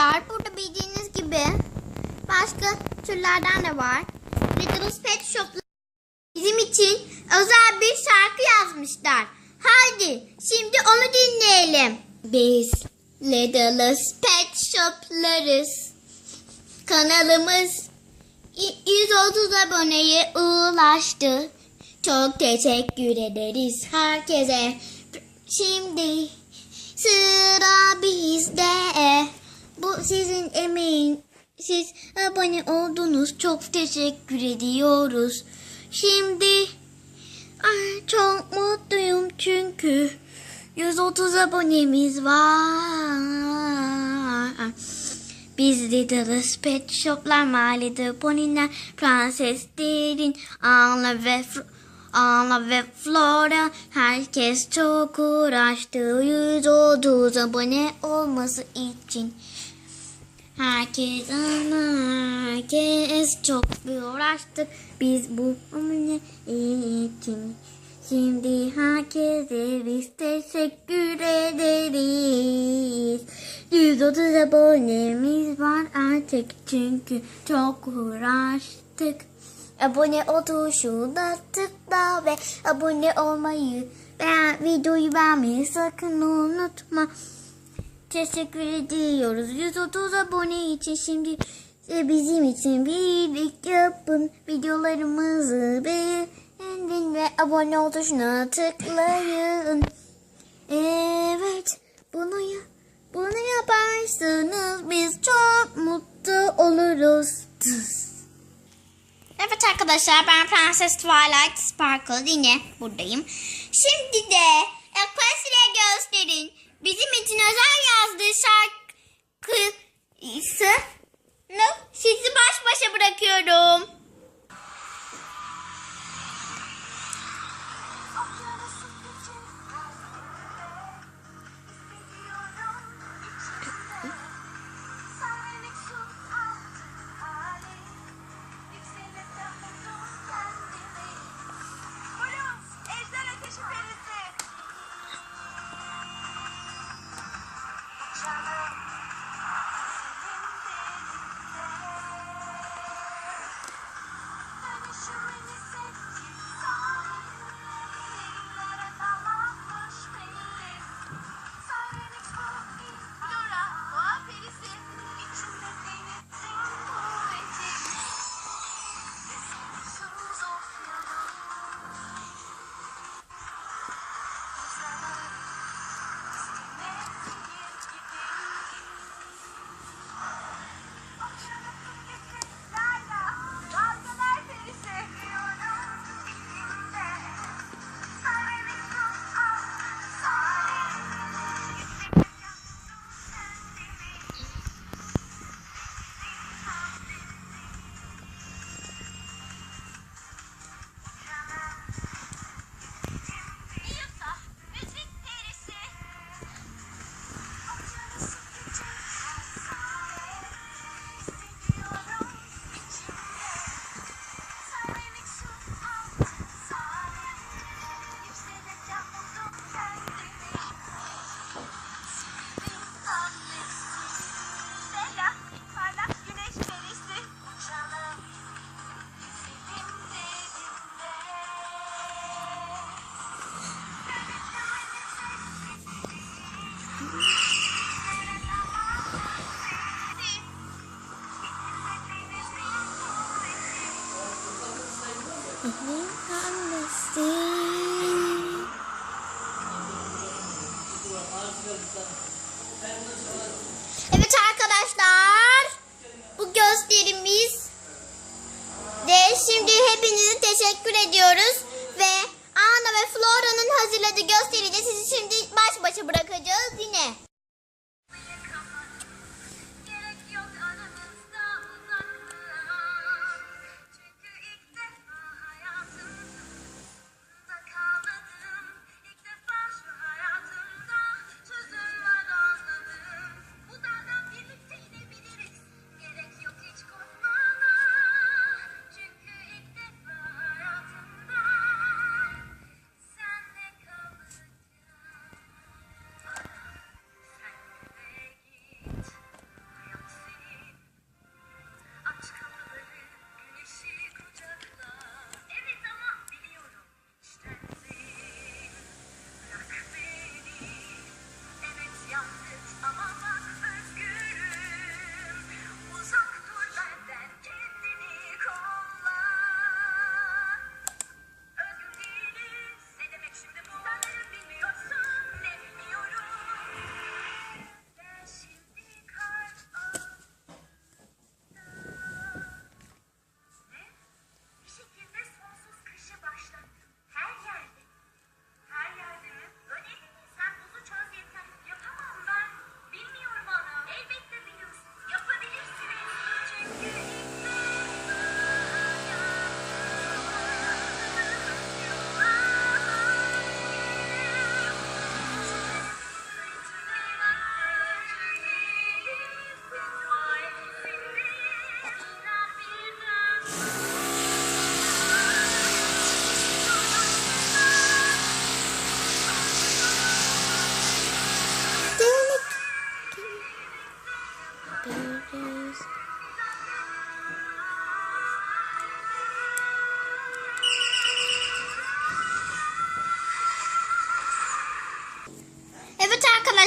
arkadaşlar burada bildiğiniz gibi başka türlerden de var. Little Pet Shop'la bizim için özel bir şarkı yazmışlar. Haydi şimdi onu dinleyelim. Biz Little Pet Shop'larız. Kanalımız 130 aboneye ulaştı. Çok teşekkür ederiz herkese. Şimdi sıra bizde. Bu sizin emeğin. Siz abone oldunuz. Çok teşekkür ediyoruz. Şimdi ay, çok mutluyum çünkü 130 abonemiz var. Biz Little Pet Shop'lar, My Little Pony'ler, Prenseslerin, Anna ve Anna ve Flora herkes çok uğraştı 130 abone olması için. Herkes ana herkes çok uğraştık biz bu abone için. Şimdi herkese biz teşekkür ederiz. 130 abonemiz var artık çünkü çok uğraştık. Abone ol tuşuna tıkla ve abone olmayı beğen, videoyu beğenmeyi sakın unutma. Teşekkür ediyoruz. 130 abone için şimdi e, bizim için birlik yapın. Videolarımızı beğenin ve abone ol tuşuna tıklayın. Evet bunu ya bunu yaparsanız biz çok mutlu oluruz. Evet arkadaşlar ben Prenses Twilight Sparkle yine buradayım. Şimdi de Equestria gösterin. Bizim için özel yazdığı şarkısı sizi baş başa bırakıyorum. Teşekkür ediyoruz ve Anna ve Flora'nın hazırladığı gösteriyle sizi şimdi baş başa bırakacağız yine.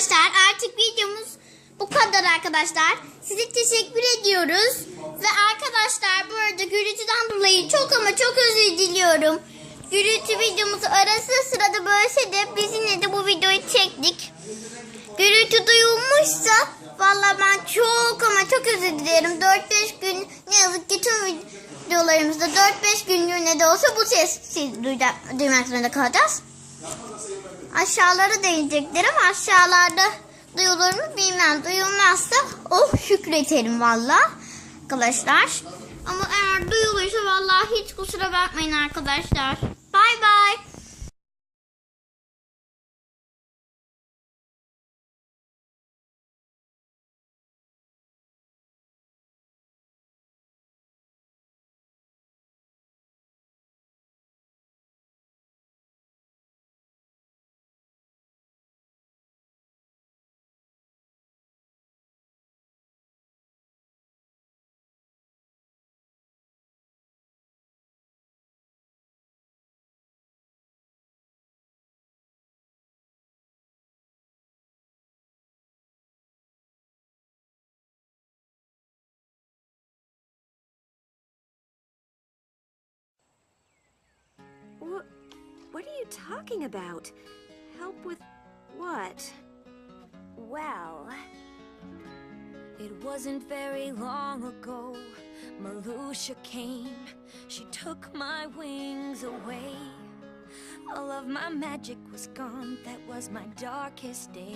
Arkadaşlar artık videomuz bu kadar arkadaşlar. Size teşekkür ediyoruz. Ve arkadaşlar bu arada gürültüden dolayı çok ama çok özür diliyorum. Gürültü videomuzu arası sırada bölse de biz yine de bu videoyu çektik. Gürültü duyulmuşsa valla ben çok ama çok özür dilerim. 4-5 gün ne yazık ki tüm videolarımızda 4-5 günlüğüne de olsa bu duyda- duymak zorunda kalacağız. Aşağılara değecekler ama aşağılarda duyulur mu bilmem. Duyulmazsa oh şükrederim valla arkadaşlar. Ama eğer duyulursa valla hiç kusura bakmayın arkadaşlar. Bay bay. What are you talking about? Help with what? Well, it wasn't very long ago. Malusha came, she took my wings away. All of my magic was gone, that was my darkest day.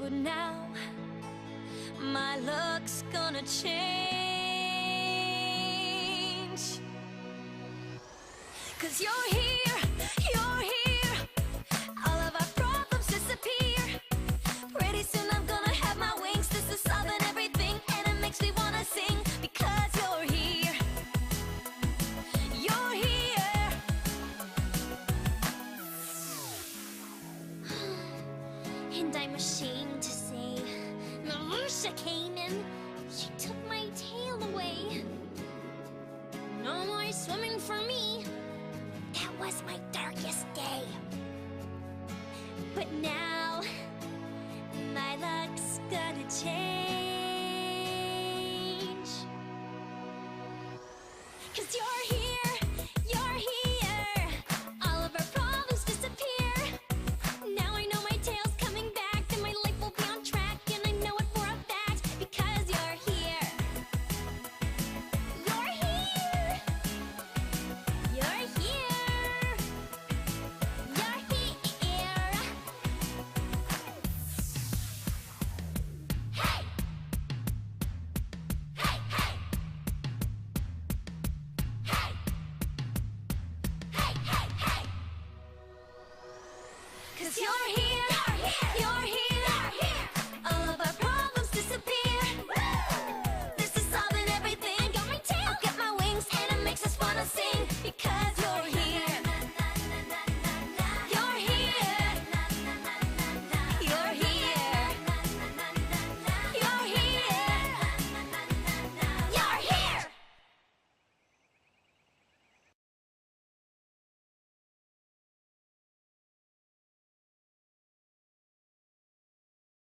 But now, my luck's gonna change. Cause you're here, change. Cause you're here,